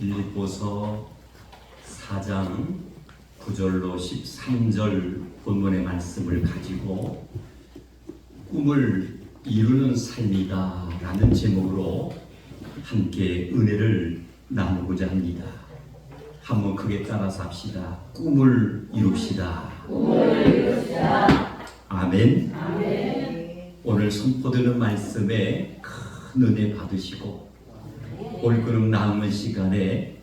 빌립보서 4장 9절로 13절 본문의 말씀을 가지고 꿈을 이루는 삶이다 라는 제목으로 함께 은혜를 나누고자 합니다. 한번 크게 따라서 합시다. 꿈을 이룹시다. 아멘. 오늘 선포되는 말씀에 큰 은혜 받으시고 올그름 남은 시간에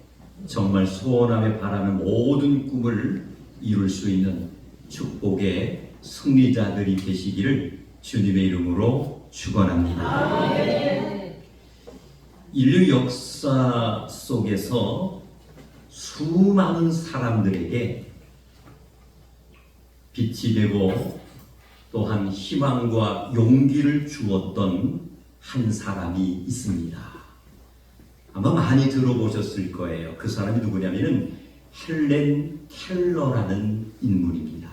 정말 소원하며 바라는 모든 꿈을 이룰 수 있는 축복의 승리자들이 되시기를 주님의 이름으로 축원합니다. 인류 역사 속에서 수많은 사람들에게 빛이 되고 또한 희망과 용기를 주었던 한 사람이 있습니다. 아마 많이 들어보셨을 거예요. 그 사람이 누구냐면은 헬렌 켈러라는 인물입니다.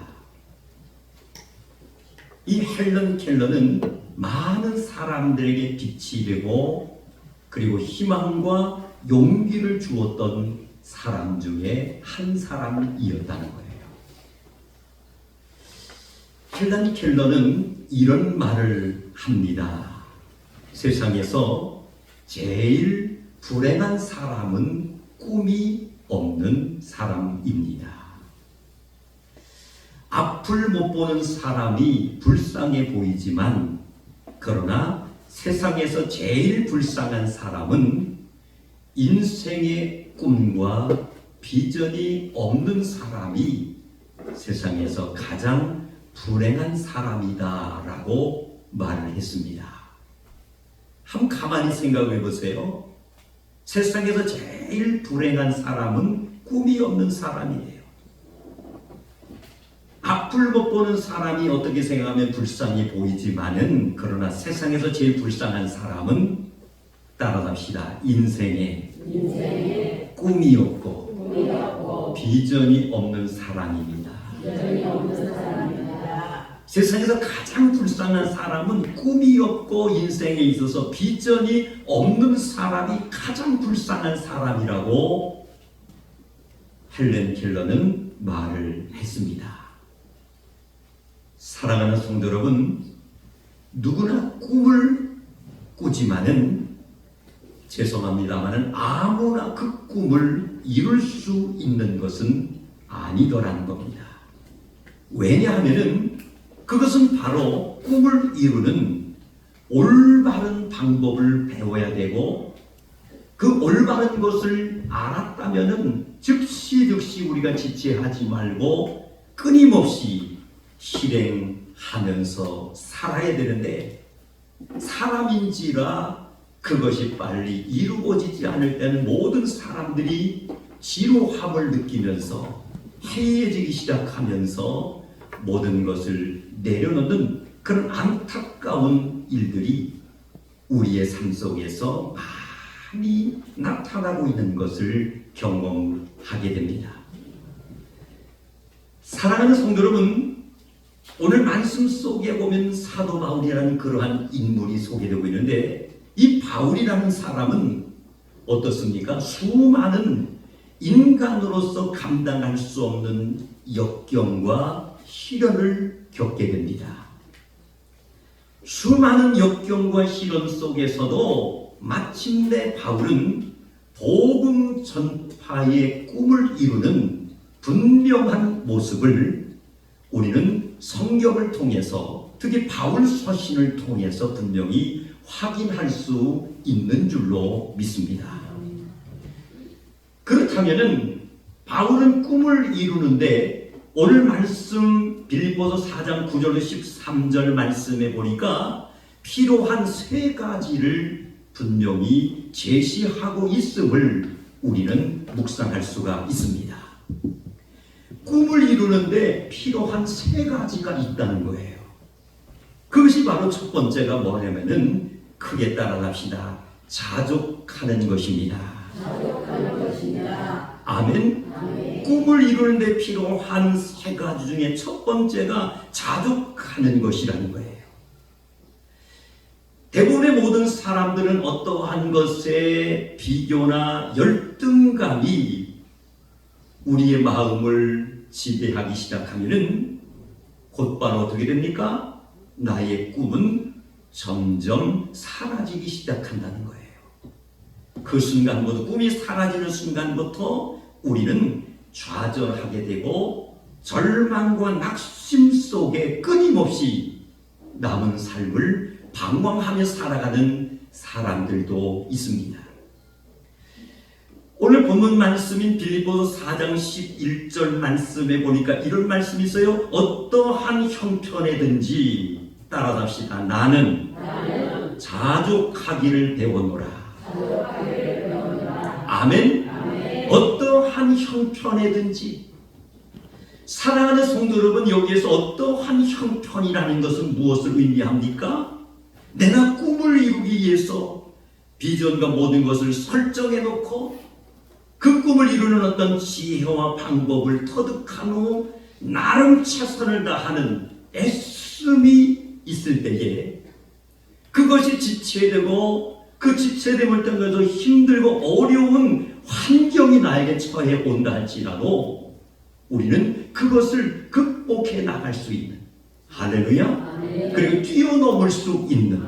이 헬렌 켈러는 많은 사람들에게 빛이 되고 그리고 희망과 용기를 주었던 사람 중에 한 사람이었다는 거예요. 헬렌 켈러는 이런 말을 합니다. 세상에서 제일 불행한 사람은 꿈이 없는 사람입니다. 앞을 못 보는 사람이 불쌍해 보이지만 그러나 세상에서 제일 불쌍한 사람은 인생의 꿈과 비전이 없는 사람이 세상에서 가장 불행한 사람이다 라고 말을 했습니다. 한번 가만히 생각해 보세요. 세상에서 제일 불행한 사람은 꿈이 없는 사람이에요. 앞을 못 보는 사람이 어떻게 생각하면 불쌍해 보이지만은 그러나 세상에서 제일 불쌍한 사람은 따라잡시다. 인생에, 인생에 꿈이 없고 꿈이 없고 비전이 없는 사람입니다. 비전이 없는 사람입니다. 세상에서 가장 불쌍한 사람은 꿈이 없고 인생에 있어서 비전이 없는 사람이 가장 불쌍한 사람이라고 헬렌 켈러는 말을 했습니다. 사랑하는 성도 여러분, 누구나 꿈을 꾸지만은 죄송합니다만은 아무나 그 꿈을 이룰 수 있는 것은 아니더라는 겁니다. 왜냐하면은 그것은 바로 꿈을 이루는 올바른 방법을 배워야 되고 그 올바른 것을 알았다면은 즉시 즉시 우리가 지체하지 말고 끊임없이 실행하면서 살아야 되는데 사람인지라 그것이 빨리 이루어지지 않을 때는 모든 사람들이 지루함을 느끼면서 해이해지기 시작하면서 모든 것을 내려놓는 그런 안타까운 일들이 우리의 삶 속에서 많이 나타나고 있는 것을 경험하게 됩니다. 사랑하는 성도 여러분, 오늘 말씀 속에 보면 사도 바울이라는 그러한 인물이 소개되고 있는데 이 바울이라는 사람은 어떻습니까? 수많은 인간으로서 감당할 수 없는 역경과 시련을 겪게 됩니다. 수많은 역경과 시련 속에서도 마침내 바울은 복음 전파의 꿈을 이루는 분명한 모습을 우리는 성경을 통해서 특히 바울 서신을 통해서 분명히 확인할 수 있는 줄로 믿습니다. 그렇다면은 바울은 꿈을 이루는데 오늘 말씀 빌립보서 4장 9절로 13절 말씀에 보니까 필요한 세 가지를 분명히 제시하고 있음을 우리는 묵상할 수가 있습니다. 꿈을 이루는데 필요한 세 가지가 있다는 거예요. 그것이 바로 첫 번째가 뭐냐면은 크게 따라갑시다. 자족하는 것입니다. 자족하는 것입니다. 아멘. 아멘. 꿈을 이루는데 필요한 세 가지 중에 첫 번째가 자족하는 것이라는 거예요. 대부분의 모든 사람들은 어떠한 것에 비교나 열등감이 우리의 마음을 지배하기 시작하면은 곧바로 어떻게 됩니까? 나의 꿈은 점점 사라지기 시작한다는 거예요. 그 순간부터 꿈이 사라지는 순간부터 우리는 좌절하게 되고 절망과 낙심 속에 끊임없이 남은 삶을 방황하며 살아가는 사람들도 있습니다. 오늘 본문 말씀인 빌립보서 4장 11절 말씀에 보니까 이런 말씀이 있어요. 어떠한 형편에든지 따라잡시다. 나는 나는 자족하기를 배워노라. 자족하기를. 아멘. 어떠한 형편에든지 사랑하는 성도 여러분 여기에서 어떠한 형편이라는 것은 무엇을 의미합니까? 내가 꿈을 이루기 위해서 비전과 모든 것을 설정해 놓고 그 꿈을 이루는 어떤 지혜와 방법을 터득한 후 나름 최선을 다하는 애씀이 있을 때에 그것이 지체되고 그 지체됨을 통해서 힘들고 어려운 환경이 나에게 처해 온다 할지라도 우리는 그것을 극복해 나갈 수 있는 할렐루야. 그리고 뛰어넘을 수 있는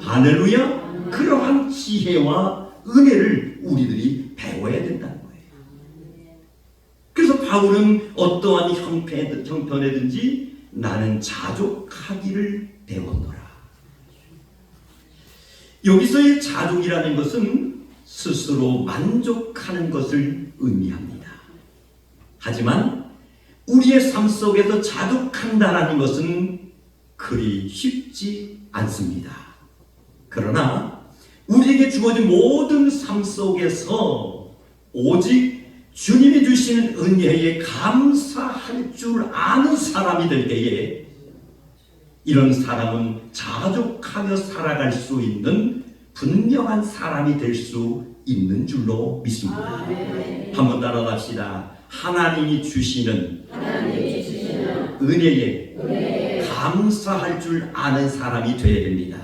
할렐루야 그러한 지혜와 은혜를 우리들이 배워야 된다는 거예요. 그래서 바울은 어떠한 형편, 형편에든지 나는 자족하기를 배웠노라. 여기서의 자족이라는 것은 스스로 만족하는 것을 의미합니다. 하지만 우리의 삶 속에서 자족한다라는 것은 그리 쉽지 않습니다. 그러나 우리에게 주어진 모든 삶 속에서 오직 주님이 주시는 은혜에 감사할 줄 아는 사람이 될 때에 이런 사람은 자족하며 살아갈 수 있는 분명한 사람이 될 수 있는 줄로 믿습니다. 아멘. 한번 따라갑시다. 하나님이 주시는 하나님이 주시는 은혜에 은혜에 감사할 줄 아는 사람이 되어야 됩니다.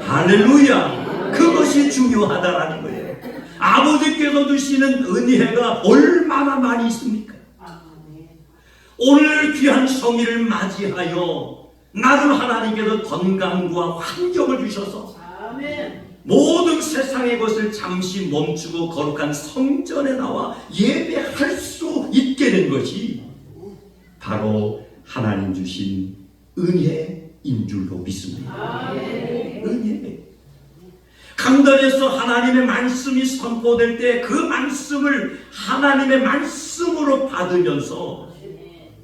할렐루야! 그것이 중요하다라는 거예요. 아버지께서 주시는 은혜가 얼마나 많이 있습니까? 오늘 귀한 성의를 맞이하여 나를 하나님께서 건강과 환경을 주셔서. 모든 세상의 것을 잠시 멈추고 거룩한 성전에 나와 예배할 수 있게 된 것이 바로 하나님 주신 은혜인 줄로 믿습니다. 은혜. 강단에서 하나님의 말씀이 선포될 때 그 말씀을 하나님의 말씀으로 받으면서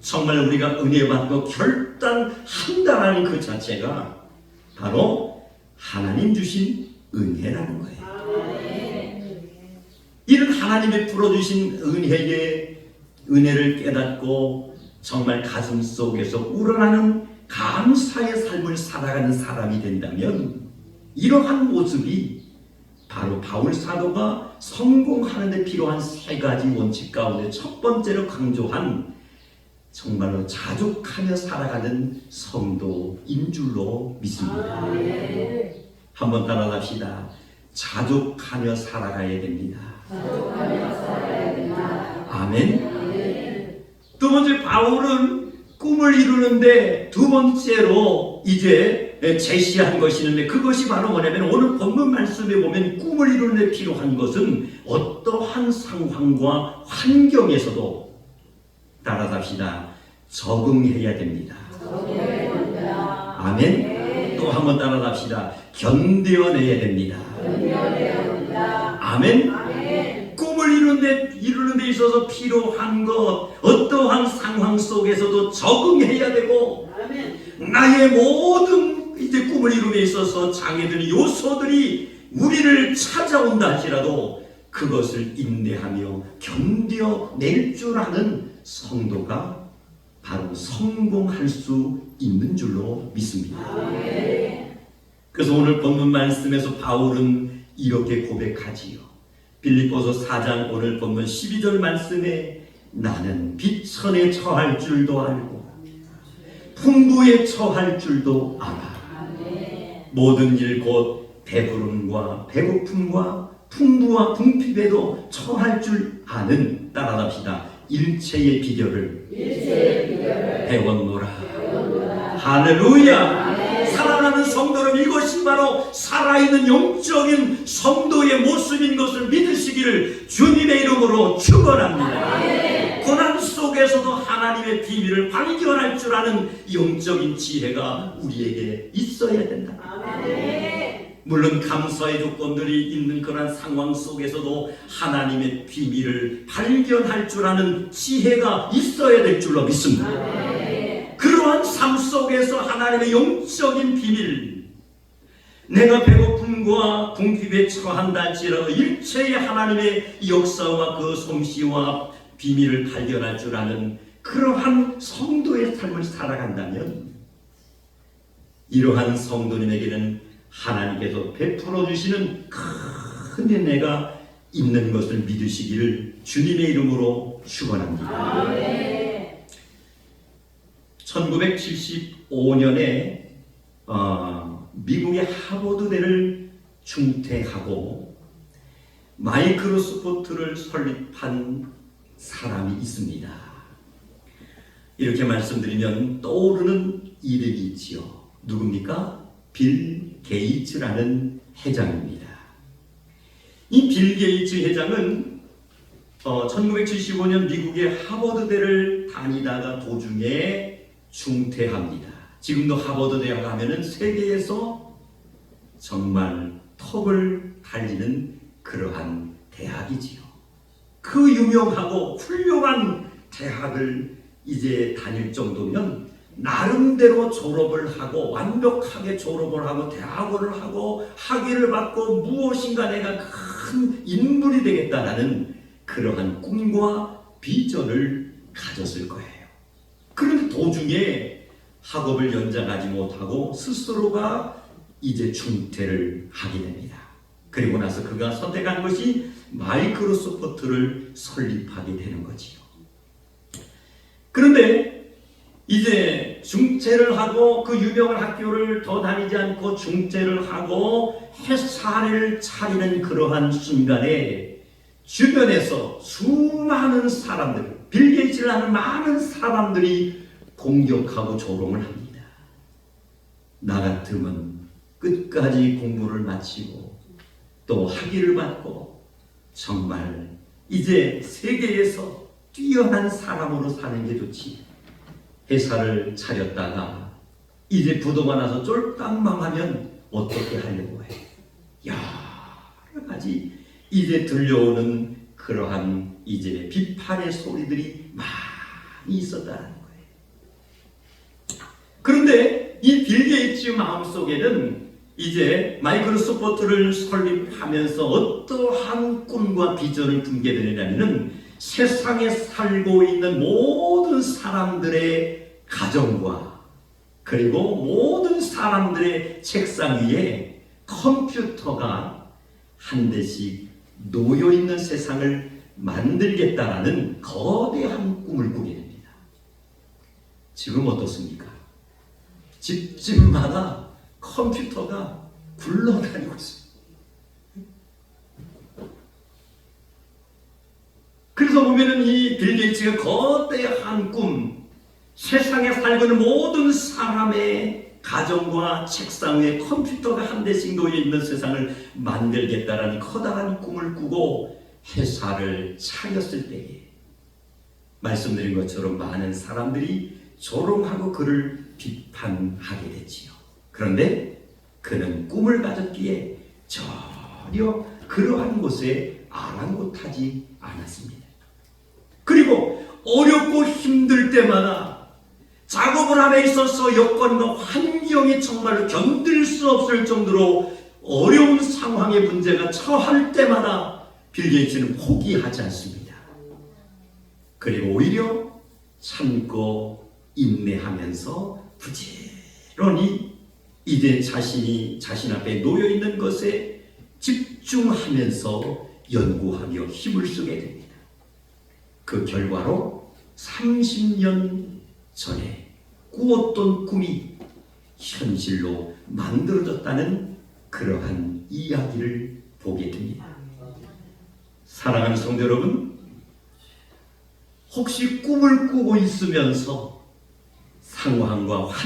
정말 우리가 은혜 받고 결 단한다라는 그 자체가 바로 하나님 주신 은혜라는 거예요. 이런 하나님이 풀어주신 은혜의 은혜를 깨닫고 정말 가슴 속에서 우러나는 감사의 삶을 살아가는 사람이 된다면 이러한 모습이 바로 바울 사도가 성공하는 데 필요한 세 가지 원칙 가운데 첫 번째로 강조한 정말로 자족하며 살아가는 성도인 줄로 믿습니다. 아멘. 한번 따라갑시다. 자족하며 살아가야 됩니다. 자족하며 살아야 된다. 아멘. 아멘. 두 번째 바울은 꿈을 이루는데 두 번째로 이제 제시한 것이 있는데 그것이 바로 뭐냐면 오늘 본문 말씀에 보면 꿈을 이루는데 필요한 것은 어떠한 상황과 환경에서도 적응해야 됩니다. 적응해야 된다. 아멘. 또 한번. 견뎌내야 됩니다. 견뎌내야 된다. 아멘. 아멘. 꿈을 이루는데 이루는 데 있어서 필요한 것 어떠한 상황 속에서도 적응해야 되고 아멘. 나의 모든 이제 꿈을 이루에 있어서 장애되는 요소들이 우리를 찾아온다 할지라도 그것을 인내하며 견뎌낼 줄 아는 성도가 바로 성공할 수 있는 줄로 믿습니다. 그래서 오늘 본문 말씀에서 바울은 이렇게 고백하지요. 빌립보서 4장 오늘 본문 12절 말씀에 나는 비천에 처할 줄도 알고 풍부에 처할 줄도 알아. 모든 일 곧 배부름과 배고픔과 풍부와 궁핍에도 처할 줄 아는 따라합시다. 일체의 비결을 일체의 비결을 배웠노라. 배우노라. 할렐루야. 살아나는 성도는 이것이 바로 살아있는 영적인 성도의 모습인 것을 믿으시기를 주님의 이름으로 축원합니다. 고난 속에서도 하나님의 비밀을 발견할 줄 아는 영적인 지혜가 우리에게 있어야 된다. 아멘. 물론 감사의 조건들이 있는 그런 상황 속에서도 하나님의 비밀을 발견할 줄 아는 지혜가 있어야 될 줄로 믿습니다. 그러한 삶 속에서 하나님의 영적인 비밀 내가 배고픔과 궁핍에 처한다 할지라도 일체의 하나님의 역사와 그 솜씨와 비밀을 발견할 줄 아는 그러한 성도의 삶을 살아간다면 이러한 성도님에게는 하나님께서 베풀어 주시는 큰 은혜가 있는 것을 믿으시기를 주님의 이름으로 축원합니다. 아멘. 1975년에 어, 미국의 하버드대를 중퇴하고 마이크로소프트를 설립한 사람이 있습니다. 이렇게 말씀드리면 떠오르는 이름이 있지요. 누굽니까? 빌 게이츠라는 회장입니다. 이 빌 게이츠 회장은 어, 1975년 미국의 하버드대를 다니다가 도중에 중퇴합니다. 지금도 하버드 대학 하면은 세계에서 정말 톱을 달리는 그러한 대학이지요. 그 유명하고 훌륭한 대학을 이제 다닐 정도면 나름대로 졸업을 하고 완벽하게 졸업을 하고 대학원을 하고 학위를 받고 무엇인가 내가 큰 인물이 되겠다라는 그러한 꿈과 비전을 가졌을 거예요. 그런데 도중에 학업을 연장하지 못하고 스스로가 이제 중퇴를 하게 됩니다. 그리고 나서 그가 선택한 것이 마이크로소프트를 설립하게 되는 거지요. 그런데 이제 중퇴를 하고 그 유명한 학교를 더 다니지 않고 중퇴를 하고 회사를 차리는 그러한 순간에 주변에서 수많은 사람들, 빌 게이츠를 하는 많은 사람들이 공격하고 조롱을 합니다. 나 같으면 끝까지 공부를 마치고 또 학위를 받고 정말 이제 세계에서 뛰어난 사람으로 사는 게 좋지. 회사를 차렸다가 이제 부도가 나서 쫄딱 망 하면 어떻게 하려고 해? 여러 가지 이제 들려오는 그러한 이제 비판의 소리들이 많이 있었다는 거예요. 그런데 이 빌 게이츠 마음속에는 이제 마이크로소프트를 설립하면서 어떠한 꿈과 비전을 품게 되느냐면은 세상에 살고 있는 모든 사람들의 가정과 그리고 모든 사람들의 책상 위에 컴퓨터가 한 대씩 놓여 있는 세상을 만들겠다라는 거대한 꿈을 꾸게 됩니다. 지금 어떻습니까? 집집마다 컴퓨터가 굴러다니고 있습니다. 그래서 보면은 이 빌 게이츠가 거대한 꿈, 세상에 살고 있는 모든 사람의 가정과 책상 위에 컴퓨터가 한 대씩 놓여 있는 세상을 만들겠다라는 커다란 꿈을 꾸고 회사를 차렸을 때에 말씀드린 것처럼 많은 사람들이 조롱하고 그를 비판하게 됐지요. 그런데 그는 꿈을 가졌기에 전혀 그러한 곳에 아랑곳하지 않았습니다. 어렵고 힘들 때마다 작업을 함에 있어서 여건과 환경이 정말로 견딜 수 없을 정도로 어려운 상황의 문제가 처할 때마다 빌 게이츠는 포기하지 않습니다. 그리고 오히려 참고 인내하면서 부지런히 이제 자신이 자신 앞에 놓여 있는 것에 집중하면서 연구하며 힘을 쓰게 됩니다. 그 결과로 30년 전에 꾸었던 꿈이 현실로 만들어졌다는 그러한 이야기를 보게 됩니다. 사랑하는 성도 여러분, 혹시 꿈을 꾸고 있으면서 상황과 환